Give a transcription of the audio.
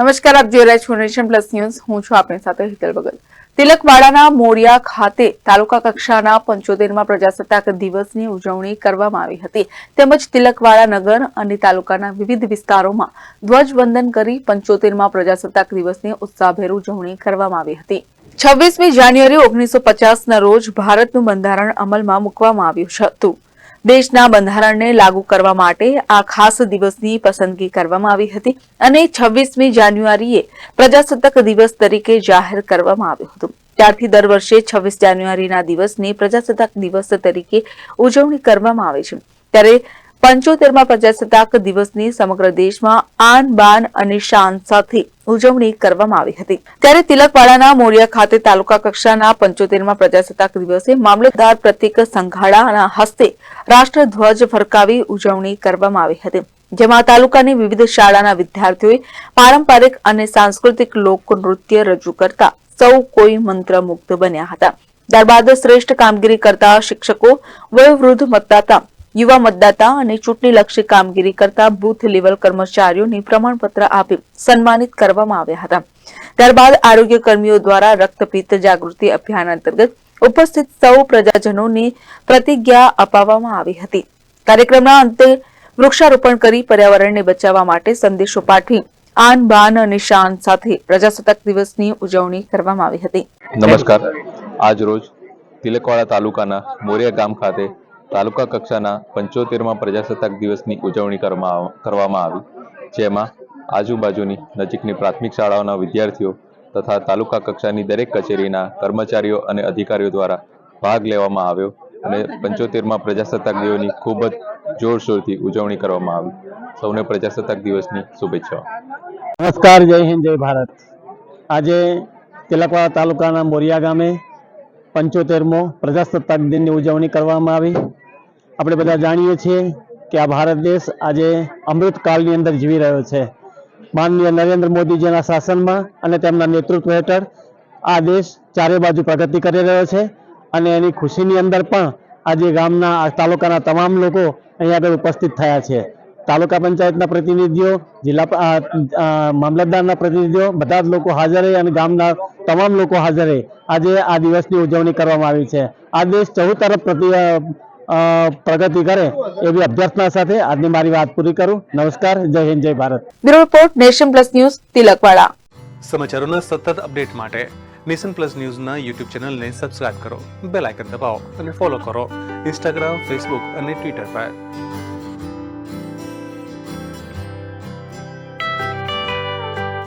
નમસ્કાર, આપ જોઈ રહ્યા છો નેશન પ્લસ ન્યૂઝ. હું છું આપની સાથે હિતલ ભગત. તિલકવાડાના મોડિયા ખાતે તાલુકા કક્ષાના પંચોતેરમાં પ્રજાસત્તાક દિવસની ઉજવણી કરવામાં આવી હતી. તેમજ તિલકવાડા નગર અને તાલુકાના વિવિધ વિસ્તારોમાં ધ્વજવંદન કરી પંચોતેરમાં પ્રજાસત્તાક દિવસની ઉત્સાહભેર ઉજવણી કરવામાં આવી હતી. છવ્વીસમી જાન્યુઆરી ઓગણીસો પચાસના રોજ ભારતનું બંધારણ અમલમાં મૂકવામાં આવ્યું હતું. દેશના બંધારણને લાગુ કરવા માટે આ ખાસ દિવસની પસંદગી કરવામાં આવી હતી અને છવ્વીસમી જાન્યુઆરીએ પ્રજાસત્તાક દિવસ તરીકે જાહેર કરવામાં આવ્યું હતું. ત્યારથી દર વર્ષે છવ્વીસ જાન્યુઆરીના દિવસને પ્રજાસત્તાક દિવસ તરીકે ઉજવણી કરવામાં આવે છે. ત્યારે પંચોતેરમાં પ્રજાસત્તાક દિવસની સમગ્ર દેશમાં આન, બાન અને શાન સાથે ઉજવણી કરવામાં આવી હતી. ત્યારે તિલકવાડાના મોરિયા ખાતે તાલુકા કક્ષાના પંચોતેરમાં પ્રજાસત્તાક દિવસે મામલતદાર પ્રતિક સંઘાડાના હસ્તે રાષ્ટ્રધ્વજ ફરકાવી ઉજવણી કરવામાં આવી હતી. જેમાં તાલુકાની વિવિધ શાળાના વિદ્યાર્થીઓએ પારંપરિક અને સાંસ્કૃતિક લોકનૃત્ય રજૂ કરતા સૌ કોઈ મંત્રમુગ્ધ બન્યા હતા. ત્યારબાદ શ્રેષ્ઠ કામગીરી કરતા શિક્ષકો વયોવૃદ્ધ મતદાતા યુવા મતદાતા અને ચૂંટણીલક્ષી કામગીરી કરતા બુથ લેવલ કર્મચારીઓને પ્રમાણપત્ર આપી સન્માનિત કરવામાં આવ્યા હતા. ત્યારબાદ આરોગ્ય કર્મીઓ દ્વારા રક્તપિત્ત જાગૃતિ અભિયાન અંતર્ગત ઉપસ્થિત સૌ પ્રજાજનોને પ્રતિજ્ઞા અપાવવામાં આવી હતી. કાર્યક્રમના અંતે વૃક્ષારોપણ કરી પર્યાવરણને બચાવવા માટે સંદેશો પાઠવી આન બાન અને શાન સાથે પ્રજાસત્તાક દિવસની ઉજવણી કરવામાં આવી હતી. નમસ્કાર. આજ રોજ તિલકવાડા તાલુકાના મોરિયા ગામ ખાતે તાલુકા કક્ષાના પંચોતેરમાં પ્રજાસત્તાક દિવસની ઉજવણી કરવામાં આવી જેમાં આજુબાજુની નજીકની પ્રાથમિક શાળાઓના વિદ્યાર્થીઓ તથા તાલુકા કક્ષાની દરેક કચેરીના કર્મચારીઓ અને અધિકારીઓ દ્વારા ભાગ લેવામાં આવ્યો અને પંચોતેરમાં પ્રજાસત્તાક દિવસની ખૂબ જ જોરશોરથી ઉજવણી કરવામાં આવી. સૌને પ્રજાસત્તાક દિવસની શુભેચ્છાઓ. નમસ્કાર, જય હિન્દ, જય ભારત. આજે તિલકવાડા તાલુકાના મોરિયા ગામે પંચોતેરમો પ્રજાસત્તાક દિનની ઉજવણી કરવામાં આવી. આપણે બધા જાણીએ છીએ કે આ ભારત દેશ આજે અમૃતકાળની અંદર જીવી રહ્યો છે. માનનીય નરેન્દ્ર મોદીજીના શાસનમાં અને તેમના નેતૃત્વ હેઠળ આ દેશ ચારે બાજુ પ્રગતિ કરી રહ્યો છે અને એની ખુશીની અંદર પણ આજે ગામના, તાલુકાના તમામ લોકો અહીંયા આગળ ઉપસ્થિત થયા છે. તાલુકા પંચાયતના પ્રતિનિધિઓ જિલ્લા મામલતદારના પ્રતિનિધિઓ બધા જ લોકો હાજર રહે અને ગામના તમામ લોકો હાજર રહે. આજે આ દિવસની ઉજવણી કરવામાં આવી છે. આ દેશ ચૌદ તરફ પ્રતિ પ્રગતિ કરે એવી અભ્યર્થના સાથે આજની મારી વાત પૂરી કરું. નમસ્કાર જય હિન્દ જય Bharat. Bureau report Nation Plus news Tilakwada. સમાચારોના સતત અપડેટ માટે નેશન પ્લસ ન્યૂઝના યુટ્યુબ ચેનલને સબસ્ક્રાઇબ કરો બેલ આઇકન દબાવો અને ફોલો કરો. ઇન્સ્ટાગ્રામ ફેસબુક અને ટ્વિટર પર.